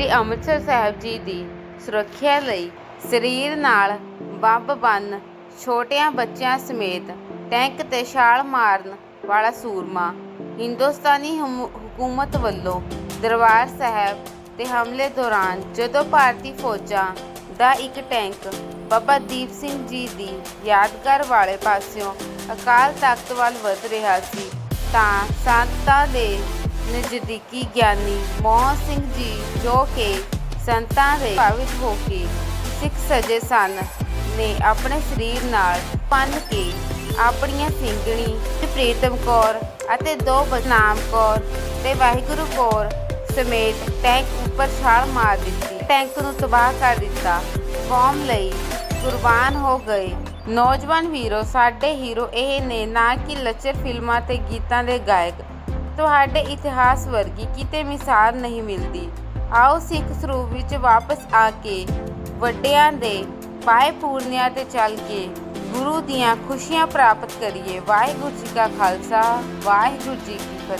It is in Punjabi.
ਸ੍ਰੀ ਅੰਮ੍ਰਿਤਸਰ ਸਾਹਿਬ ਜੀ ਦੀ ਸੁਰੱਖਿਆ ਲਈ ਸਰੀਰ ਨਾਲ ਬੰਬ ਬੰਨ ਛੋਟਿਆਂ ਬੱਚਿਆਂ ਸਮੇਤ ਟੈਂਕ ਤੇ ਛਾਲ ਮਾਰਨ ਵਾਲਾ ਸੂਰਮਾ ਹਿੰਦੁਸਤਾਨੀ ਹਕੂਮਤ ਵੱਲੋਂ ਦਰਬਾਰ ਸਾਹਿਬ ਤੇ ਹਮਲੇ ਦੌਰਾਨ ਜਦੋਂ ਭਾਰਤੀ ਫੌਜਾਂ ਦਾ ਇੱਕ ਟੈਂਕ ਬਾਬਾ ਦੀਪ ਸਿੰਘ ਜੀ ਦੀ ਯਾਦਗਾਰ ਵਾਲੇ ਪਾਸਿਓਂ ਅਕਾਲ ਤਖਤ ਵੱਲ ਵਧ ਰਿਹਾ ਸੀ ਤਾਂ ਸੰਤਾਂ ਦੇ ਨਜ਼ਦੀਕੀ ਗਿਆਨੀ ਮੋਹਨ ਸਿੰਘ ਜੀ, ਜੋ ਕਿ ਸੰਤਾਂ ਦੇ ਭਾਵਿਤ ਹੋ ਕੇ ਸਿੱਖ ਸਜੇ ਸਨ, ਨੇ ਆਪਣੇ ਸਰੀਰ ਨਾਲ ਪੰਨ ਕੇ ਆਪਣੀਆਂ ਸਿੰਘਣੀ ਪ੍ਰੀਤਮ ਕੌਰ ਅਤੇ ਦੋ ਬਦਨਾਮ ਕੌਰ ਤੇ ਵਾਹਿਗੁਰੂ ਕੌਰ ਸਮੇਤ ਟੈਂਕ ਉੱਪਰ ਛਾਲ ਮਾਰ ਦਿੱਤੀ। ਟੈਂਕ ਨੂੰ ਤਬਾਹ ਕਰ ਦਿੱਤਾ। ਕੌਮ ਲਈ ਕੁਰਬਾਨ ਹੋ ਗਏ। ਨੌਜਵਾਨ ਵੀਰੋ, ਸਾਡੇ ਹੀਰੋ ਇਹ ਨੇ ਨਾ ਕਿ ਲੱਚਰ ਫਿਲਮਾਂ ਤੇ ਗੀਤਾਂ ਦੇ ਗਾਇਕ ਤੁਹਾਡੇ ਇਤਿਹਾਸ ਵਰਗੀ ਕਿਤੇ ਮਿਸਾਲ ਨਹੀਂ ਮਿਲਦੀ। ਆਓ ਸਿੱਖ ਸਰੂਪ ਵਿੱਚ ਵਾਪਸ ਆ ਕੇ ਵੱਡਿਆਂ ਦੇ ਪਾਏ ਪੂਰਨਿਆਂ ਤੇ ਚੱਲ ਕੇ ਗੁਰੂ ਦੀਆਂ ਖੁਸ਼ੀਆਂ ਪ੍ਰਾਪਤ ਕਰੀਏ। ਵਾਹਿਗੁਰੂ ਜੀ ਕਾ ਖਾਲਸਾ, ਵਾਹਿਗੁਰੂ ਜੀ ਕੀ ਫਤਿਹ।